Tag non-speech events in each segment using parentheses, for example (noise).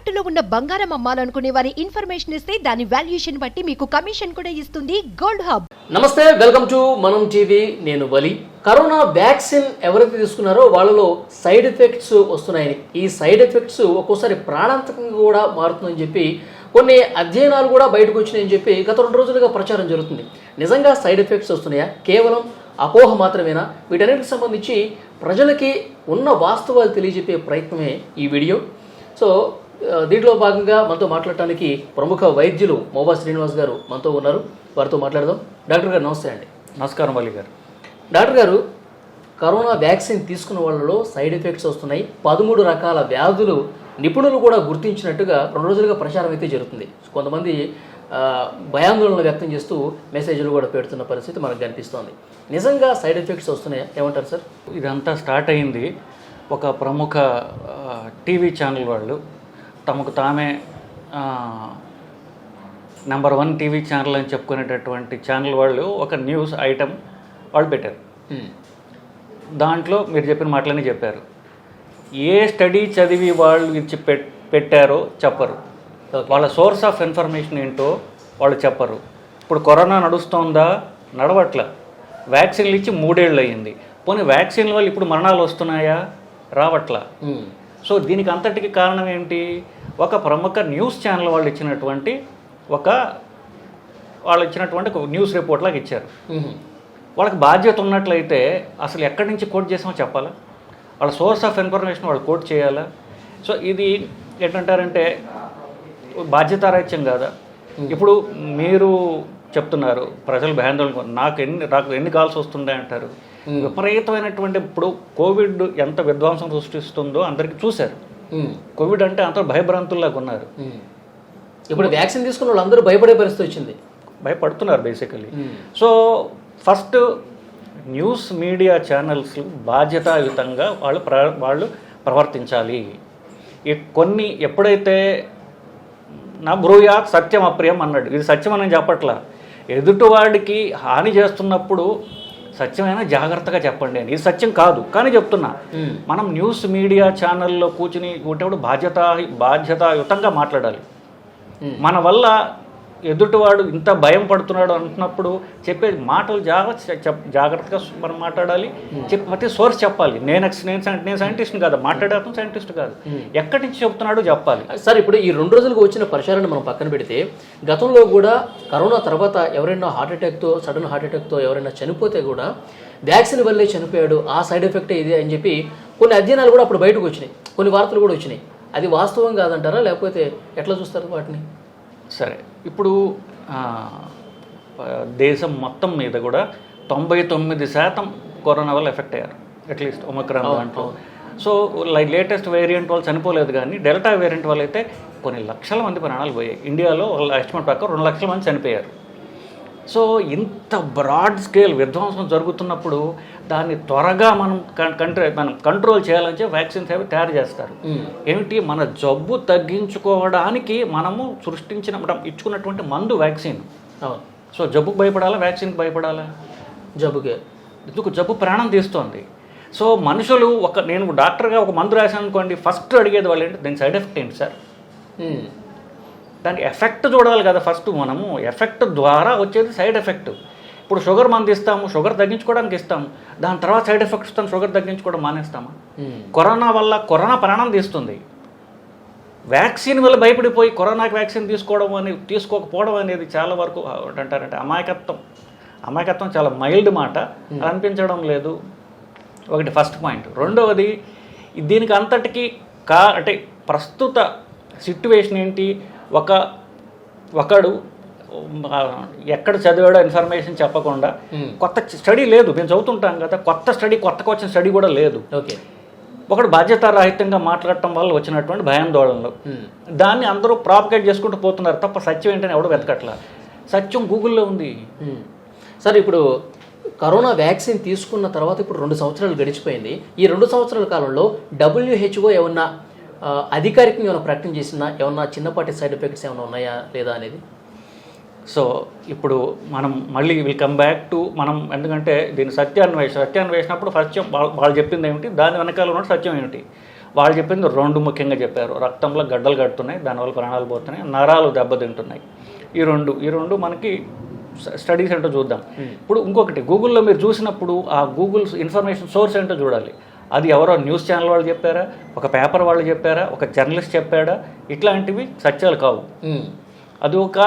తాకట్టులో ఉన్న బంగారం అమ్మాలనుకునే వారి ఇన్ఫర్మేషన్ ఇస్తే దాని వాల్యుయేషన్ బట్టి మీకు కమిషన్ కూడా ఇస్తుంది గోల్డ్ హబ్. నమస్తే వెల్కమ్ టు మనం టీవీ. నేను వలి కరోనా వ్యాక్సిన్ ఎవరైతే తీసుకున్నారో వాళ్ళలో సైడ్ ఎఫెక్ట్స్ వస్తున్నాయని. ఈ సైడ్ ఎఫెక్ట్స్ ఒక్కోసారి ప్రాణాంతకంగా కూడా మారుతుందని చెప్పి కొన్ని అధ్యయనాలు కూడా బయటకు వచ్చినాయని చెప్పి గత రెండు రోజులుగా ప్రచారం జరుగుతుంది. నిజంగా సైడ్ ఎఫెక్ట్స్ వస్తున్నాయా? కేవలం అపోహ మాత్రమేనా? వీటన్నిటికి సంబంధించి ప్రజలకి ఉన్న వాస్తవాలు తెలియజెప్పే ప్రయత్నమే ఈ వీడియో. సో దీంట్లో భాగంగా మనతో మాట్లాడటానికి ప్రముఖ వైద్యులు మోబా శ్రీనివాస్ గారు మనతో ఉన్నారు. వారితో మాట్లాడదాం. డాక్టర్ గారు నమస్తే అండి. నమస్కారం వలి గారు. డాక్టర్ గారు కరోనా వ్యాక్సిన్ తీసుకున్న వాళ్ళలో సైడ్ ఎఫెక్ట్స్ వస్తున్నాయి. పదమూడు రకాల వ్యాధులు నిపుణులు కూడా గుర్తించినట్టుగా రెండు రోజులుగా ప్రచారం అయితే జరుగుతుంది. కొంతమంది భయాందోళన వ్యక్తం చేస్తూ మెసేజ్లు కూడా పెడుతున్న పరిస్థితి మనకు కనిపిస్తోంది. నిజంగా సైడ్ ఎఫెక్ట్స్ వస్తున్నాయా? ఏమంటారు సార్? ఇదంతా స్టార్ట్ అయింది ఒక ప్రముఖ టీవీ ఛానల్ వాళ్ళు తమకు తామే నెంబర్ వన్ టీవీ ఛానల్ అని చెప్పుకునేటటువంటి ఛానల్ వాళ్ళు ఒక న్యూస్ ఐటమ్ వాళ్ళు పెట్టారు. దాంట్లో మీరు చెప్పిన మాటలన్నీ చెప్పారు. ఏ స్టడీ చదివి వాళ్ళు ఇచ్చి పెట్ పెట్టారో చెప్పరు. వాళ్ళ సోర్స్ ఆఫ్ ఇన్ఫర్మేషన్ ఏంటో వాళ్ళు చెప్పరు. ఇప్పుడు కరోనా నడుస్తోందా? నడవట్ల. వ్యాక్సిన్లు ఇచ్చి మూడేళ్ళు అయ్యింది. పోనీ వ్యాక్సిన్ల వల్ల ఇప్పుడు మరణాలు వస్తున్నాయా? రావట్లా. ఉమ్. సో దీనికి అంతటికి కారణం ఏంటి? ఒక ప్రముఖ న్యూస్ ఛానల్ వాళ్ళు ఇచ్చినటువంటి ఒక వాళ్ళు ఇచ్చినటువంటి ఒక న్యూస్ రిపోర్ట్ లాగా ఇచ్చారు. వాళ్ళకి బాధ్యత ఉన్నట్లయితే అసలు ఎక్కడి నుంచి కోట్ చేసామో చెప్పాలా? వాళ్ళ సోర్స్ ఆఫ్ ఇన్ఫర్మేషన్ వాళ్ళు కోట్ చేయాలా? సో ఇది ఏంటంటారంటే బాధ్యతారాహిత్యం కాదా? ఇప్పుడు మీరు చెప్తున్నారు ప్రజలు భయాందోళన నాకు ఎన్ని నాకు ఎన్ని కాల్స్ వస్తుండే అంటారు విపరీతమైనటువంటి ఇప్పుడు కోవిడ్ ఎంత విధ్వంసం సృష్టిస్తుందో అందరికీ చూశారు. కోవిడ్ అంటే అంత భయభ్రాంతుల్లాగా ఉన్నారు. ఇప్పుడు వ్యాక్సిన్ తీసుకున్న వాళ్ళందరూ భయపడే పరిస్థితి వచ్చింది. భయపడుతున్నారు basically. So first news media channels బాధ్యతాయుతంగా వాళ్ళు ప్ర వాళ్ళు ప్రవర్తించాలి. కొన్ని ఎప్పుడైతే నా బ్రూయాత్ సత్యం అప్రియం అన్నాడు. ఇది సత్యం అని చెప్పట్లా. ఎదుటివాడికి హాని చేస్తున్నప్పుడు సత్యమైనా జాగ్రత్తగా చెప్పండి అని ఇది సత్యం కాదు కానీ చెప్తున్నా. మనం న్యూస్ మీడియా ఛానల్లో కూర్చుని ఉంటేప్పుడు బాధ్యత బాధ్యతాయుతంగా మాట్లాడాలి. మన వల్ల ఎదుటివాడు ఇంత భయం పడుతున్నాడు అంటున్నప్పుడు చెప్పే మాటలు జాగ్రత్త జాగ్రత్తగా మనం మాట్లాడాలి. చెప్పి ప్రతి సోర్స్ చెప్పాలి. నేను నేను నేను సైంటిస్ట్ని కాదు మాట్లాడేస్తాను సైంటిస్ట్ కాదు. ఎక్కడి నుంచి చెప్తున్నాడో చెప్పాలి. సార్ ఇప్పుడు ఈ రెండు రోజులుగా వచ్చిన పరిసరాన్ని మనం పక్కన పెడితే గతంలో కూడా కరోనా తర్వాత ఎవరైనా హార్ట్ అటాక్తో సడన్ హార్ట్ అటాక్తో ఎవరైనా చనిపోతే కూడా వ్యాక్సిన్ వల్లే చనిపోయాడు ఆ సైడ్ ఎఫెక్ట్ ఇది అని చెప్పి కొన్ని అధ్యయనాలు కూడా అప్పుడు బయటకు వచ్చినాయి. కొన్ని వార్తలు కూడా వచ్చినాయి. అది వాస్తవం కాదంటారా? లేకపోతే ఎట్లా చూస్తారు వాటిని? సరే ఇప్పుడు దేశం మొత్తం మీద కూడా తొంభై తొమ్మిది శాతం కరోనా వల్ల ఎఫెక్ట్ అయ్యారు. అట్లీస్ట్ ఒమక్రాన్ దాంట్లో. సో లైక్ లేటెస్ట్ వేరియంట్ వాళ్ళు చనిపోలేదు కానీ డెల్టా వేరియంట్ వల్ల అయితే కొన్ని లక్షల మంది ప్రాణాలు పోయాయి. ఇండియాలో వాళ్ళ ఎస్టిమేట్ ప్రకారం రెండు లక్షల మంది చనిపోయారు. సో ఇంత బ్రాడ్ స్కేల్ విధ్వంసం జరుగుతున్నప్పుడు దాన్ని త్వరగా మనం కంట్రో మనం కంట్రోల్ చేయాలని చెప్పి వ్యాక్సిన్స్ అవి తయారు చేస్తారు. ఏమిటి? మన జబ్బు తగ్గించుకోవడానికి మనము సృష్టించిన మనం ఇచ్చుకున్నటువంటి మందు వ్యాక్సిన్. సో జబ్బుకు భయపడాలా? వ్యాక్సిన్కి భయపడాలా? జబ్బుకే. ఎందుకు? జబ్బు ప్రాణం తీస్తోంది. సో మనుషులు ఒక నేను డాక్టర్గా ఒక మందు రాశాను అనుకోండి ఫస్ట్ అడిగేది వాళ్ళు ఏంటి? దాని సైడ్ ఎఫెక్ట్ ఏంటి సార్. దానికి ఎఫెక్ట్ చూడాలి కదా ఫస్ట్ మనము. ఎఫెక్ట్ ద్వారా వచ్చేది సైడ్ ఎఫెక్ట్. ఇప్పుడు షుగర్ మంది ఇస్తాము షుగర్ తగ్గించుకోవడానికి ఇస్తాము దాని తర్వాత సైడ్ ఎఫెక్ట్స్ ఇస్తాను షుగర్ తగ్గించుకోవడం మానేస్తామా. కరోనా వల్ల కరోనా ప్రాణం తీస్తుంది. వ్యాక్సిన్ వల్ల భయపడిపోయి కరోనాకి వ్యాక్సిన్ తీసుకోవడం అనేది తీసుకోకపోవడం అనేది చాలా వరకు అంటారంటే అమాయకత్వం. అమాయకత్వం చాలా మైల్డ్ మాట. అనిపించడం లేదు. ఒకటి ఫస్ట్ పాయింట్. రెండవది దీనికి అంతటికి కా అంటే ప్రస్తుత సిట్యువేషన్ ఏంటి? ఒక ఒకడు ఎక్కడ చదివాడో ఇన్ఫర్మేషన్ చెప్పకుండా Hmm. కొత్త స్టడీ లేదు. మేము చదువుతుంటాం కదా కొత్త స్టడీ కొత్తగా వచ్చిన స్టడీ కూడా లేదు. ఓకే. ఒకడు బాధ్యతారాహిత్యంగా మాట్లాడటం వల్ల వచ్చినటువంటి భయాందోళనలు. ఉమ్. దాన్ని అందరూ ప్రాపగేట్ చేసుకుంటూ పోతున్నారు తప్ప సత్యం ఏంటని ఎవడు వెతకట్లా? సత్యం గూగుల్లో ఉంది. ఉమ్. సార్ ఇప్పుడు కరోనా వ్యాక్సిన్ తీసుకున్న తర్వాత ఇప్పుడు రెండు సంవత్సరాలు గడిచిపోయింది. ఈ రెండు సంవత్సరాల కాలంలో డబ్ల్యూహెచ్ఓ ఏమన్నా అధికారికంగా ఏమైనా ప్రకటన చేసినా ఏమన్నా చిన్నపాటి సైడ్ ఎఫెక్ట్స్ ఏమైనా ఉన్నాయా లేదా అనేది? సో ఇప్పుడు మనం మళ్ళీ విల్ కమ్ బ్యాక్ టు మనం ఎందుకంటే దీని సత్యాన్వేషణ సత్యాన్వేషణప్పుడు సత్యం వాళ్ళ- వాళ్ళు చెప్పింది ఏమిటి? దాని వెనకాల ఉన్న సత్యం ఏమిటి? వాళ్ళు చెప్పింది రెండు ముఖ్యంగా చెప్పారు. రక్తంలో గడ్డలు కడుతున్నాయి దానివల్ల ప్రాణాలు పోతున్నాయి నరాలు దెబ్బతింటున్నాయి. ఈ రెండు ఈ రెండు మనకి స్టడీస్ ఏంటో చూద్దాం. ఇప్పుడు ఇంకొకటి గూగుల్లో మీరు చూసినప్పుడు ఆ గూగుల్ ఇన్ఫర్మేషన్ సోర్స్ ఏంటో చూడాలి. అది ఎవరో న్యూస్ ఛానల్ వాళ్ళు చెప్పారా? ఒక పేపర్ వాళ్ళు చెప్పారా? ఒక జర్నలిస్ట్ చెప్పాడా? ఇట్లాంటివి సత్యాలు కావు. అది ఒక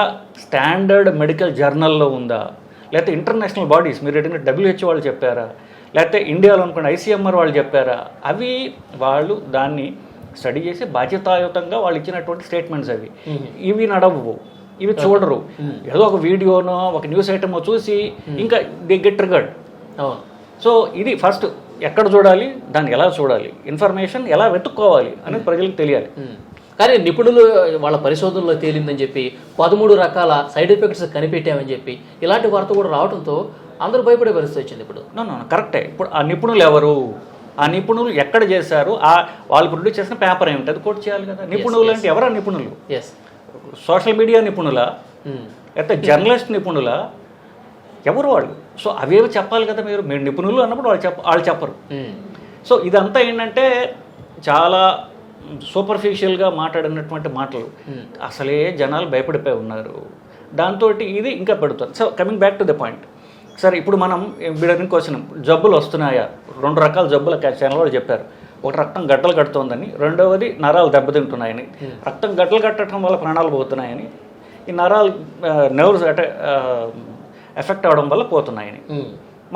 స్టాండర్డ్ మెడికల్ జర్నల్లో ఉందా? లేకపోతే ఇంటర్నేషనల్ బాడీస్ మీరు అడిగిన డబ్ల్యూహెచ్ వాళ్ళు చెప్పారా? లేకపోతే ఇండియాలో అనుకున్న ఐసీఎంఆర్ వాళ్ళు చెప్పారా? అవి వాళ్ళు దాన్ని స్టడీ చేసి బాధ్యతాయుతంగా వాళ్ళు ఇచ్చినటువంటి స్టేట్మెంట్స్ అవి. ఇవి నడవు ఇవి చూడరు. ఏదో ఒక వీడియోనో ఒక న్యూస్ ఐటమో చూసి ఇంకా ది గెట్ ట్రిగర్డ్. అవును. సో ఇది ఫస్ట్ ఎక్కడ చూడాలి? దాన్ని ఎలా చూడాలి? ఇన్ఫర్మేషన్ ఎలా వెతుక్కోవాలి? అనేది ప్రజలకు తెలియాలి. కానీ నిపుణులు వాళ్ళ పరిశోధనలో తేలిందని చెప్పి పదమూడు రకాల సైడ్ ఎఫెక్ట్స్ కనిపెట్టామని చెప్పి ఇలాంటి వార్త కూడా రావడంతో అందరూ భయపడే పరిస్థితి వచ్చింది ఇప్పుడు. కరెక్టే. ఇప్పుడు ఆ నిపుణులు ఎవరు? ఆ నిపుణులు ఎక్కడ చేశారు? ఆ వాళ్ళు ప్రొడ్యూస్ చేసిన పేపర్ ఏమిటి? అది కోట్ చేయాలి కదా. నిపుణులు అంటే ఎవరా నిపుణులు? ఎస్ సోషల్ మీడియా నిపుణులా? లేకపోతే జర్నలిస్ట్ నిపుణులా? ఎవరు వాళ్ళు? సో అవేవి చెప్పాలి కదా మీరు. మీరు నిపుణులు అన్నప్పుడు వాళ్ళు చెప్ప వాళ్ళు చెప్పరు. సో ఇదంతా ఏంటంటే చాలా సూపర్ఫిషియల్గా మాట్లాడినటువంటి మాటలు. అసలే జనాలు భయపడిపోయి ఉన్నారు. దాంతో ఇది ఇంకా పెడుతుంది. So coming back to the point సరే ఇప్పుడు మనం వీడిని క్వశ్చన్ జబ్బులు వస్తున్నాయా? రెండు రకాల జబ్బులు ఛానల్ వాళ్ళు చెప్పారు. ఒకటి రక్తం గడ్డలు కడుతోందని రెండవది నరాలు దెబ్బతింటున్నాయని. రక్తం గడ్డలు కట్టడం వల్ల ప్రాణాలు పోతున్నాయని. ఈ నరాలు నర్వ్స్ అంటే ఎఫెక్ట్ అవడం వల్ల పోతున్నాయని.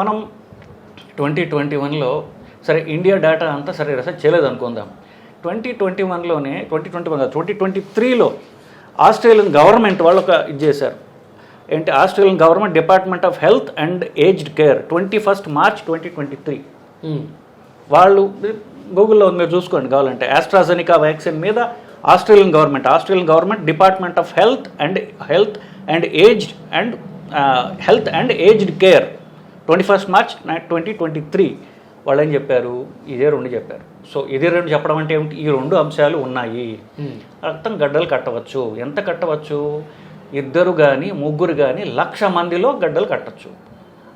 మనం ట్వంటీ ట్వంటీ వన్లో సరే ఇండియా డేటా అంతా సరే రీసెర్చ్ చేయలేదు అనుకుందాం. Twenty twenty వన్లోనే twenty twenty one twenty twenty త్రీలో ఆస్ట్రేలియన్ గవర్నమెంట్ వాళ్ళు ఒక ఇది చేశారు. ఏంటి? Australian government department of health and aged care twenty first March twenty twenty three. వాళ్ళు గూగుల్లో మీరు చూసుకోండి కావాలంటే. ఆస్ట్రాజెనికా వ్యాక్సిన్ మీద Australian government Australian government department of health and health and aged and health and aged care twenty first March twenty twenty three. వాళ్ళు ఏం చెప్పారు? ఇదే రెండు చెప్పారు. సో ఇదే రెండు చెప్పడం అంటే ఏమిటి? ఈ రెండు అంశాలు ఉన్నాయి. రక్తం గడ్డలు కట్టవచ్చు. ఎంత కట్టవచ్చు? ఇద్దరు కానీ ముగ్గురు కానీ లక్ష మందిలో గడ్డలు కట్టచ్చు.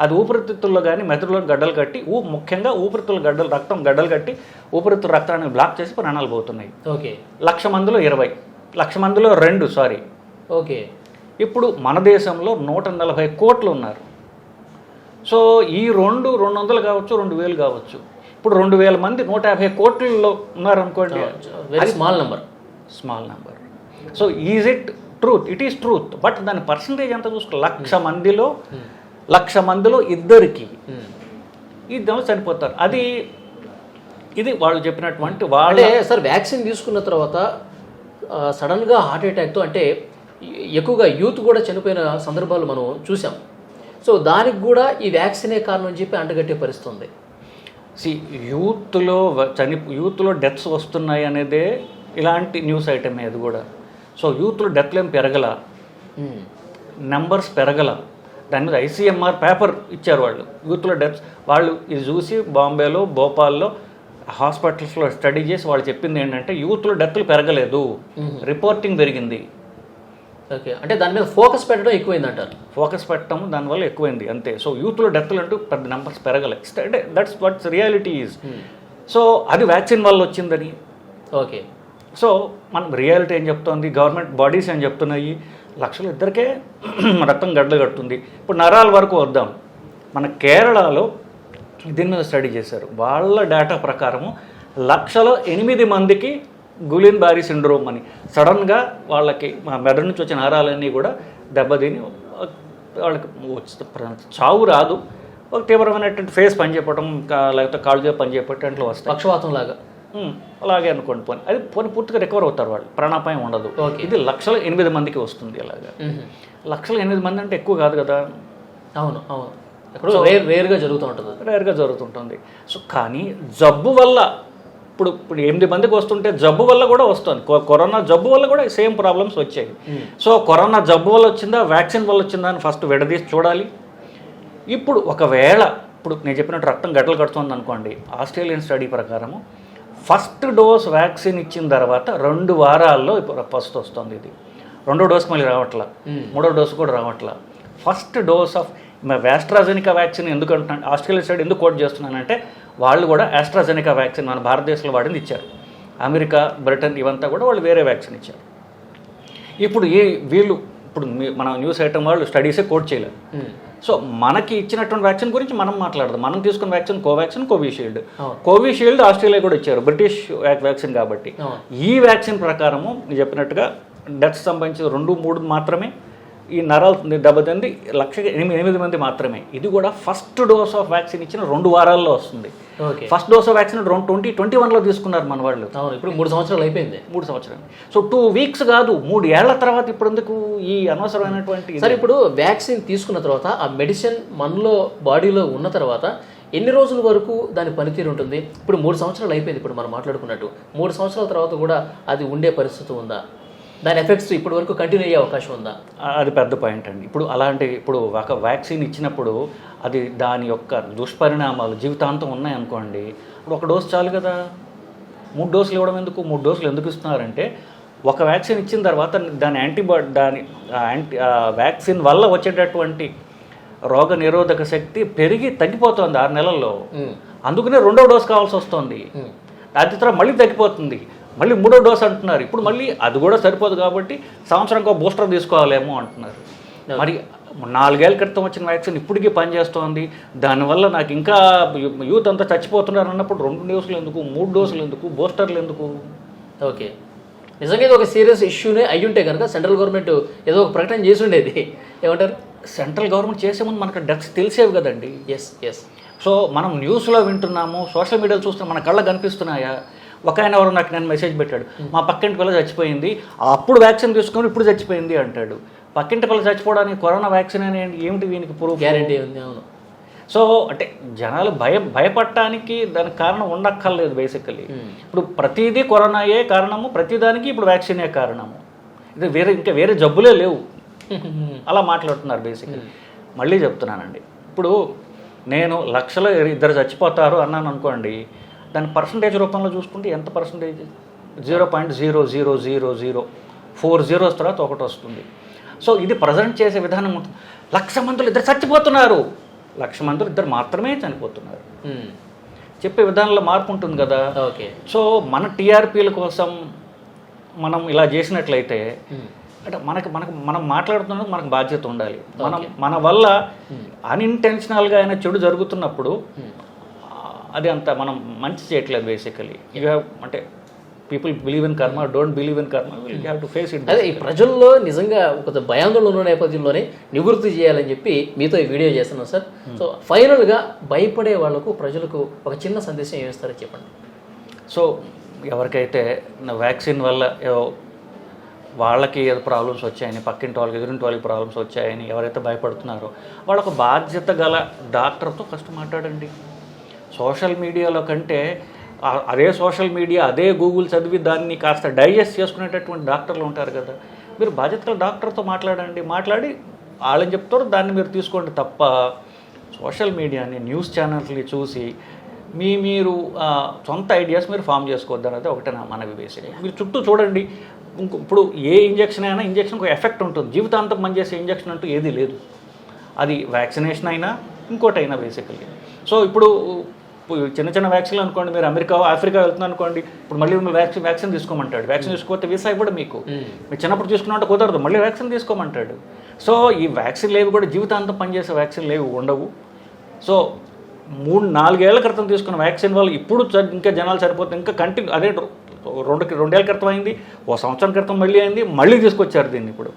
అది ఊపిరితిత్తుల్లో కానీ మెదడులో గడ్డలు కట్టి ఊ ముఖ్యంగా ఊపిరితిత్తుల గడ్డలు రక్తం గడ్డలు కట్టి ఊపిరితిత్తుల రక్తాన్ని బ్లాక్ చేసి ప్రాణాలు పోతున్నాయి. ఓకే. లక్ష మందిలో ఇరవై. లక్ష మందిలో రెండు సారీ. ఓకే. ఇప్పుడు మన దేశంలో నూట నలభై కోట్లు ఉన్నారు. సో ఈ రెండు రెండు వందలు కావచ్చు రెండు వేలు కావచ్చు. ఇప్పుడు రెండు వేల మంది నూట యాభై కోట్లలో ఉన్నారనుకోండి. Very small number small number so is it truth it is truth but దాని పర్సంటేజ్ ఎంత చూసుకో? లక్ష మందిలో లక్ష మందిలో ఇద్దరికి ఇద్దరు చనిపోతారు. అది ఇది వాళ్ళు చెప్పినటువంటి వాళ్ళ సార్ వ్యాక్సిన్ తీసుకున్న తర్వాత సడన్గా హార్ట్ అటాక్తో అంటే ఎక్కువగా యూత్ కూడా చనిపోయిన సందర్భాలు మనం చూసాం. సో దానికి కూడా ఈ వ్యాక్సినే కారణం అని చెప్పి అంటగట్టే పరిస్థితి ఉంది సి యూత్లో చని యూత్లో డెత్స్ వస్తున్నాయి అనేదే ఇలాంటి న్యూస్ ఐటమ్ అది కూడా. సో యూత్లో డెత్లు ఏం పెరగల. నెంబర్స్ పెరగల. దాని మీద ఐసీఎంఆర్ పేపర్ ఇచ్చారు వాళ్ళు. యూత్లో డెత్స్ వాళ్ళు ఇది చూసి బాంబేలో భోపాల్లో హాస్పిటల్స్లో స్టడీ చేసి వాళ్ళు చెప్పింది ఏంటంటే యూత్లో డెత్లు పెరగలేదు. రిపోర్టింగ్ పెరిగింది. ఓకే. అంటే దాని మీద ఫోకస్ పెట్టడం ఎక్కువైంది అంటారు ఫోకస్ పెట్టడం దానివల్ల ఎక్కువైంది అంతే. సో యూత్లో డెత్లు అంటూ పెద్ద నెంబర్స్ పెరగలే. అంటే that's what's reality is so అది వ్యాక్సిన్ వల్ల వచ్చిందని. ఓకే. సో మనం రియాలిటీ ఏం చెప్తోంది? గవర్నమెంట్ బాడీస్ ఏం చెప్తున్నాయి? లక్షలు ఇద్దరికే (clears throat) రక్తం గడ్డలు కడుతుంది. ఇప్పుడు నరాల వరకు వద్దాం. మన కేరళలో దీని మీద స్టడీ చేశారు. వాళ్ళ డేటా ప్రకారము లక్షలో ఎనిమిది మందికి గులిన్ బారీ సిండ్రోమ్ అని. సడన్గా వాళ్ళకి మా మెదడు నుంచి వచ్చిన నరాలన్నీ కూడా దెబ్బతిని వాళ్ళకి చావు రాదు. ఒక తీవ్రమైనటువంటి ఫేస్ పనిచేయటం లేకపోతే కాళ్ళు చేయ పనిచేయటం అట్లా వస్తాయి. పక్షవాతం లాగా అలాగే అనుకోండి. పోనీ అది పోనీ పూర్తిగా రికవర్ అవుతారు వాళ్ళు. ప్రాణాపాయం ఉండదు. ఓకే. ఇది లక్షల ఎనిమిది మందికి వస్తుంది అలాగా మ్మ్. లక్షల ఎనిమిది మంది అంటే ఎక్కువ కాదు కదా. అవును అవును. ఎక్కడో రేర్ రేర్గా జరుగుతూ ఉంటుంది. రేర్గా జరుగుతుంటుంది. సో కానీ జబ్బు వల్ల ఇప్పుడు ఇప్పుడు ఎనిమిది మందికి వస్తుంటే జబ్బు వల్ల కూడా వస్తుంది. కరోనా జబ్బు వల్ల కూడా సేమ్ ప్రాబ్లమ్స్ వచ్చాయి. సో కరోనా జబ్బు వల్ల వచ్చిందా వ్యాక్సిన్ వల్ల వచ్చిందా అని ఫస్ట్ విడదీసి చూడాలి. ఇప్పుడు ఒకవేళ ఇప్పుడు నేను చెప్పినట్టు రక్తం గడ్డలు కడుతుంది అనుకోండి ఆస్ట్రేలియన్ స్టడీ ప్రకారము ఫస్ట్ డోస్ వ్యాక్సిన్ ఇచ్చిన తర్వాత రెండు వారాల్లో ఇప్పుడు ఫస్ట్ వస్తుంది ఇది. రెండో డోస్ మళ్ళీ రావట్లా. మూడో డోస్ కూడా రావట్లా. First dose of AstraZeneca vaccine ఎందుకు అంటున్నాను ఆస్ట్రేలియా స్టడీ ఎందుకు కోట్ చేస్తున్నానంటే వాళ్ళు కూడా ఆస్ట్రాజెనికా వ్యాక్సిన్ మన భారతదేశంలో వాడింది ఇచ్చారు అమెరికా బ్రిటన్ ఇవంతా కూడా వాళ్ళు వేరే వ్యాక్సిన్ ఇచ్చారు ఇప్పుడు ఈ వీళ్ళు ఇప్పుడు మన న్యూస్ ఐటమ్ వాళ్ళు స్టడీసే కోట్ చేయలేదు. సో మనకి ఇచ్చినటువంటి వ్యాక్సిన్ గురించి మనం మాట్లాడదాం మనం తీసుకున్న vaccine Covaxin Covishield. Covishield Australia కూడా ఇచ్చారు బ్రిటిష్ వ్యాక్- వ్యాక్సిన్ కాబట్టి. ఈ వ్యాక్సిన్ ప్రకారము చెప్పినట్టుగా డెత్స్ సంబంధించిన రెండు మూడు మాత్రమే ఈ నరాలు దెబ్బతింది లక్ష ఎనిమిది ఎనిమిది మంది మాత్రమే. ఇది కూడా ఫస్ట్ డోస్ ఆఫ్ వ్యాక్సిన్ ఇచ్చిన రెండు వారాల్లో వస్తుంది. Okay. First dose of vaccine రెండు ట్వంటీ ట్వంటీ వన్లో తీసుకున్నారు మన వాళ్ళు. ఇప్పుడు మూడు సంవత్సరాలు అయిపోయింది. మూడు సంవత్సరాలు. సో టూ వీక్స్ కాదు మూడు ఏళ్ళ తర్వాత ఇప్పుడు ఎందుకు ఈ అనవసరమైనటువంటి? సరే ఇప్పుడు వ్యాక్సిన్ తీసుకున్న తర్వాత ఆ మెడిసిన్ మనలో బాడీలో ఉన్న తర్వాత ఎన్ని రోజుల వరకు దాని పనితీరు ఉంటుంది? ఇప్పుడు మూడు సంవత్సరాలు అయిపోయింది ఇప్పుడు మనం మాట్లాడుకున్నట్టు. మూడు సంవత్సరాల తర్వాత కూడా అది ఉండే పరిస్థితి ఉందా? దాని ఎఫెక్ట్స్ ఇప్పటి వరకు కంటిన్యూ అయ్యే అవకాశం ఉందా? అది పెద్ద పాయింట్ అండి. ఇప్పుడు అలాంటి ఇప్పుడు ఒక వ్యాక్సిన్ ఇచ్చినప్పుడు అది దాని యొక్క దుష్పరిణామాలు జీవితాంతం ఉన్నాయనుకోండి ఇప్పుడు ఒక డోస్ చాలు కదా. మూడు డోసులు ఇవ్వడం ఎందుకు? మూడు డోసులు ఎందుకు ఇస్తున్నారంటే ఒక వ్యాక్సిన్ ఇచ్చిన తర్వాత దాని యాంటీబాడీ దాని యాంటీ వ్యాక్సిన్ వల్ల వచ్చేటటువంటి రోగ నిరోధక శక్తి పెరిగి తగ్గిపోతుంది ఆరు నెలల్లో. అందుకనే రెండో డోస్ కావాల్సి వస్తుంది. అది తర్వాత మళ్ళీ తగ్గిపోతుంది. మళ్ళీ మూడో డోస్ అంటున్నారు. ఇప్పుడు మళ్ళీ అది కూడా సరిపోదు కాబట్టి సంవత్సరంకో బూస్టర్ తీసుకోవాలేమో అంటున్నారు. మరి నాలుగేళ్ళ క్రితం వచ్చిన వ్యాక్సిన్ ఇప్పటికీ పనిచేస్తోంది. దానివల్ల నాకు ఇంకా యూత్ అంతా చచ్చిపోతున్నారు అన్నప్పుడు రెండు డోసులు ఎందుకు మూడు డోసులు ఎందుకు బూస్టర్లు ఎందుకు? ఓకే. నిజంగా ఇది ఒక సీరియస్ ఇష్యూనే అయ్యి ఉంటే కనుక సెంట్రల్ గవర్నమెంట్ ఏదో ఒక ప్రకటన చేసి ఉండేది ఏమంటారు? సెంట్రల్ గవర్నమెంట్ చేసే ముందు మనకు డెత్స్ తెలిసేవి కదండి. ఎస్ ఎస్ సో మనం న్యూస్లో వింటున్నాము సోషల్ మీడియాలో చూస్తున్నాం మన కళ్ళ కనిపిస్తున్నాయా? ఒక ఆయన ఎవరు నాకు నేను మెసేజ్ పెట్టాడు. మా పక్కింటి పిల్ల చచ్చిపోయింది. అప్పుడు వ్యాక్సిన్ తీసుకొని ఇప్పుడు చచ్చిపోయింది అంటాడు. పక్కింటి పిల్ల చచ్చిపోవడానికి కరోనా వ్యాక్సిన్ అని ఏమిటి వీనికి ప్రూఫ్ గ్యారంటీ ఉంది అవును. సో అంటే జనాలు భయ భయపడటానికి దానికి కారణం ఉండక్కర్లేదు బేసికలీ ఇప్పుడు ప్రతిదీ కరోనాయే కారణము ప్రతిదానికి ఇప్పుడు వ్యాక్సినే కారణము. ఇది వేరే ఇంకా వేరే జబ్బులే లేవు. (laughs) అలా మాట్లాడుతున్నారు బేసికలీ మళ్ళీ చెప్తున్నానండి. ఇప్పుడు నేను లక్షల ఇద్దరు చచ్చిపోతారు అన్నాను అనుకోండి దాని పర్సంటేజ్ రూపంలో చూసుకుంటే ఎంత percentage zero point zero zero zero zero. Four zeros తర్వాత ఒకటి వస్తుంది. సో ఇది ప్రజెంట్ చేసే విధానం ఉంటుంది. లక్ష మందులు ఇద్దరు చచ్చిపోతున్నారు. లక్ష మందులు ఇద్దరు మాత్రమే చనిపోతున్నారు. చెప్పే విధానంలో మార్పు ఉంటుంది కదా. ఓకే. సో మన టీఆర్పీల కోసం మనం ఇలా చేసినట్లయితే. అంటే మనకి మనకు మనం మాట్లాడుతున్నప్పుడు మనకు బాధ్యత ఉండాలి. మనం మన వల్ల అన్ఇంటెన్షనల్గా అయినా చెడు జరుగుతున్నప్పుడు అది అంత మనం మంచి చేయట్లేదు బేసికలీ యూ హ్యావ్ అంటే people believe in karma don't believe in karma will have to face it అదే ఈ ప్రజల్లో నిజంగా ఒక భయాందోళన ఉన్న నేపథ్యంలోనే నివృత్తి చేయాలని చెప్పి మీతో ఈ వీడియో చేస్తున్నాం సార్ సో ఫైనల్గా భయపడే వాళ్ళకు ప్రజలకు ఒక చిన్న సందేశం ఏమిస్తారో చెప్పండి. సో ఎవరికైతే నా వ్యాక్సిన్ వల్ల వాళ్ళకి ఏదో ప్రాబ్లమ్స్ వచ్చాయని పక్కింటి వాళ్ళకి ఎదురింటి వాళ్ళకి ప్రాబ్లమ్స్ వచ్చాయని ఎవరైతే భయపడుతున్నారో వాళ్ళకు బాధ్యత గల డాక్టర్తో ఫస్ట్ మాట్లాడండి. సోషల్ మీడియాలో కంటే అదే సోషల్ మీడియా అదే గూగుల్ చదివి దాన్ని కాస్త డైజెస్ట్ చేసుకునేటటువంటి డాక్టర్లు ఉంటారు కదా. మీరు బాధ్యత డాక్టర్తో మాట్లాడండి. మాట్లాడి వాళ్ళని చెప్తారు దాన్ని మీరు తీసుకోండి తప్ప సోషల్ మీడియాని న్యూస్ ఛానల్స్ని చూసి మీ మీరు సొంత ఐడియాస్ మీరు ఫామ్ చేసుకోవద్దు అనేది ఒకటే నా మనవి బేసిక్. మీరు చుట్టూ చూడండి. ఇంకో- ఇప్పుడు ఏ ఇంజెక్షన్ అయినా ఇంజక్షన్ ఒక ఎఫెక్ట్ ఉంటుంది. జీవితాంతం పనిచేసే ఇంజెక్షన్ అంటూ ఏది లేదు. అది వ్యాక్సినేషన్ అయినా ఇంకోటైనా అయినా బేసికలీ సో ఇప్పుడు చిన్న చిన్న వ్యాక్సిన్లు అనుకోండి మీరు అమెరికా ఆఫ్రికా వెళ్తున్నారు అనుకోండి ఇప్పుడు మళ్ళీ వ్యాక్సిన్ వ్యాక్సిన్ తీసుకోమంటాడు. వ్యాక్సిన్ తీసుకోకపోతే వీసా ఇవ్వడు మీకు. మీరు చిన్నప్పుడు తీసుకున్నట్టు కుదరదు మళ్ళీ వ్యాక్సిన్ తీసుకోమంటాడు. సో ఈ వ్యాక్సిన్ లేవి కూడా జీవితాంతం పనిచేసే వ్యాక్సిన్ లేవి ఉండవు. సో మూడు నాలుగేళ్ళ క్రితం తీసుకున్న వ్యాక్సిన్ వల్ల ఇప్పుడు ఇంకా జనాలు సరిపోతుంది. ఇంకా కంటిన్యూ అదే రెండు రెండేళ్ళ క్రితం అయింది ఓ సంవత్సరం క్రితం మళ్ళీ అయింది మళ్ళీ తీసుకొచ్చారు దీన్ని ఇప్పుడు.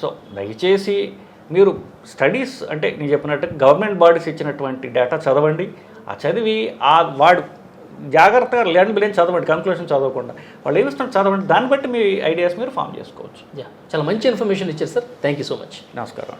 సో దయచేసి మీరు స్టడీస్ అంటే నేను చెప్పినట్టు గవర్నమెంట్ బాడీస్ ఇచ్చినటువంటి డేటా చదవండి. ఆ చదివి ఆ వాడు జాగ్రత్తగా ల్యాండ్ బిలియన్ చదవండి కన్క్లూషన్ చదవకుండా. వాళ్ళు ఏమి ఇస్తున్నారు చదవండి. దాన్ని బట్టి మీ ఐడియాస్ మీరు ఫామ్ చేసుకోవచ్చు. చాలా మంచి ఇన్ఫర్మేషన్ ఇచ్చారు sir thank you so much నమస్కారం.